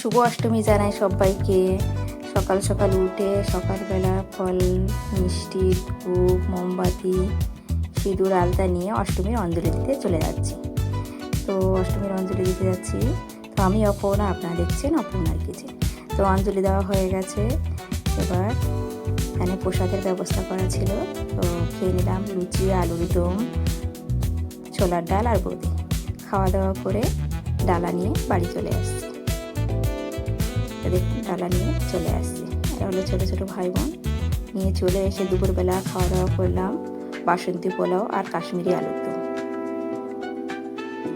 শুভ অষ্টমী জানাই সবাইকে। সকাল সকাল উঠে সকালবেলা ফল, মিষ্টি, ধূপ, মোমবাতি, সিঁদুর, আলতা নিয়ে অষ্টমীর অঞ্জলি দিতে চলে যাচ্ছি। তো অষ্টমীর অঞ্জলি দিতে যাচ্ছি। তো আমি অপর্ণা, আপনারা দেখছেন অপর্ণার কিচেন তো অঞ্জলি দেওয়া হয়ে গেছে। এবার এখানে প্রসাদের ব্যবস্থা করা ছিল। তো খেয়ে নিলাম লুচি, আলুর দম, ছোলার ডাল আর বৌদি খাওয়া দাওয়া করে ডালা নিয়ে বাড়ি চলে আসছি। তো দেখুন ডালা নিয়ে চলে আসছি। এরা হলো ছোটো ছোটো ভাই বোন নিয়ে চলে এসে দুপুরবেলা খাওয়া দাওয়া করলাম, বাসন্তী পোলাও আর কাশ্মীরি আলুর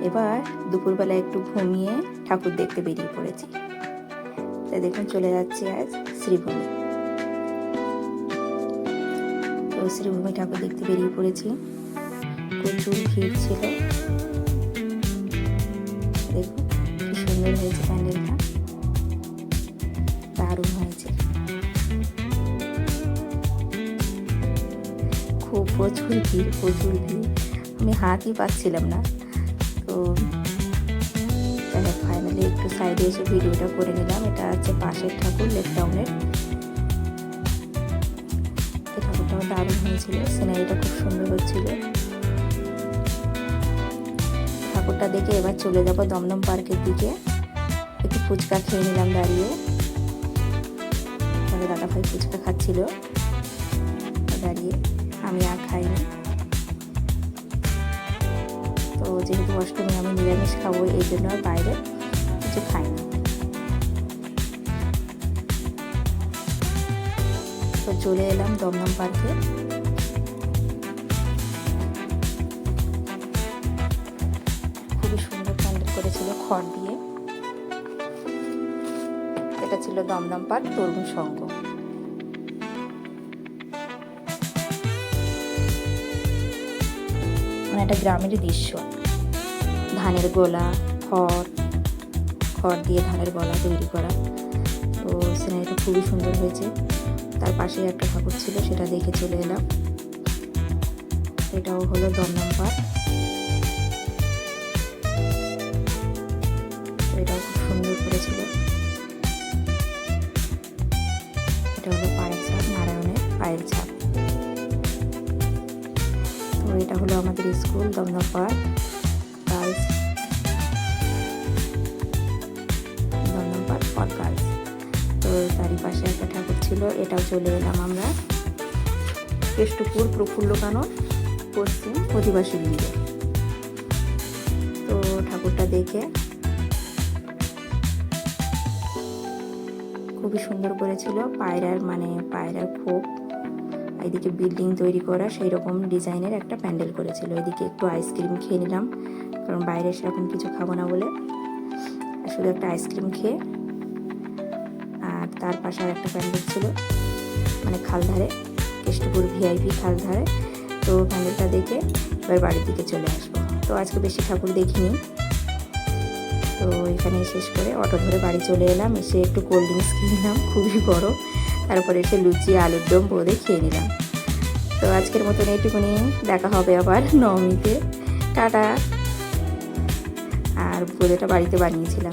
এবার দুপুরবেলা একটু ঘুমিয়ে ঠাকুর দেখতে বেরিয়ে পড়েছি। তো দেখুন, চলে যাচ্ছি আজ শ্রীভূমি। তো শ্রীভূমি ঠাকুর দেখতে বেরিয়ে পড়েছি। প্রচুর ভিড় ছিল। দেখুন, কি সুন্দর হয়েছে প্যান্ডেলটা। দারুণ হয়েছে। খুব প্রচুর ভিড় প্রচুর ভিড়। আমি হাতই পাচ্ছিলাম না। তো তাহলে ফাইনালি একটু সাইডে এসে ভিডিওটা করে নিলাম। এটা হচ্ছে পাশের ঠাকুর লেকডাউনের ঠাকুরটাও দারুণ হয়েছিল। সিনারিটা খুব সুন্দর হচ্ছিল। ঠাকুরটা দেখে এবার চলে যাব দমদম পার্কের দিকে। একটু ফুচকা খেয়ে নিলাম দাঁড়িয়ে। দাদা ভাই ফুচকা খাচ্ছিল। দাঁড়িয়ে আমি আর খাইনি। তো যেহেতু অষ্টমী আমি নিরামিষ খাব, এই জন্য আর বাইরে কিছু খাই না। তো চলে এলাম দমদম পার্কে। খুবই সুন্দর প্যান্ডেল করেছিল খড় দিয়ে। এটা ছিল দমদম পার্ক তরুণ সংঘ। একটা গ্রামের দৃশ্য। ধানের গোলা, খড় খড় দিয়ে ধানের গলা তৈরি করা। তো সিনারিটা খুবই সুন্দর হয়েছে। তার পাশে একটা ঠাকুর ছিল, সেটা দেখে চলে এলাম। এটাও হলো দমদম পার্ক এটাও খুব সুন্দর করেছিল। এটা হলো পায়ের ছাপ, নারায়ণের পায়ের ছাপ। হলো আমাদের school, Dumdum park, girls, Dumdum park for girls. তো তারই পাশে একটা ঠাকুর ছিল, এটাও চলে এলাম আমরা। কেষ্টপুর প্রফুল্ল কানন পশ্চিম অধিবাসী লিঙ্গে তো ঠাকুরটা দেখে খুবই সুন্দর করেছিল, পায়রার মানে পায়রার খোপ। এদিকে বিল্ডিং তৈরি করা সেই রকম ডিজাইনের একটা প্যান্ডেল করেছিল। এদিকে একটু আইসক্রিম খেয়ে নিলাম, কারণ বাইরে সেরকম কিছু খাব না বলে। শুধু একটা আইসক্রিম খেয়ে, আর তার পাশে আর একটা প্যান্ডেল ছিল মানে খালধারে, কেষ্টপুর ভিআইপি খালধারে। তো প্যান্ডেলটা দেখে এবার বাড়ির দিকে চলে আসব। তো আজকে বেশি ঠাকুর দেখিনি। তো এখানে শেষ করে, অটো ধরে বাড়ি চলে এলাম, এসে একটু কোল্ড ড্রিঙ্কস কিনে নিলাম, খুবই গরম। তারপরে এসে লুচি, আলুর দম বোঁদে খেয়ে নিলাম। তো আজকের মতন এইটুকুনি। দেখা হবে আবার নবমীতে। টাটা। আর বোঁদেটা বাড়িতে বানিয়েছিলাম।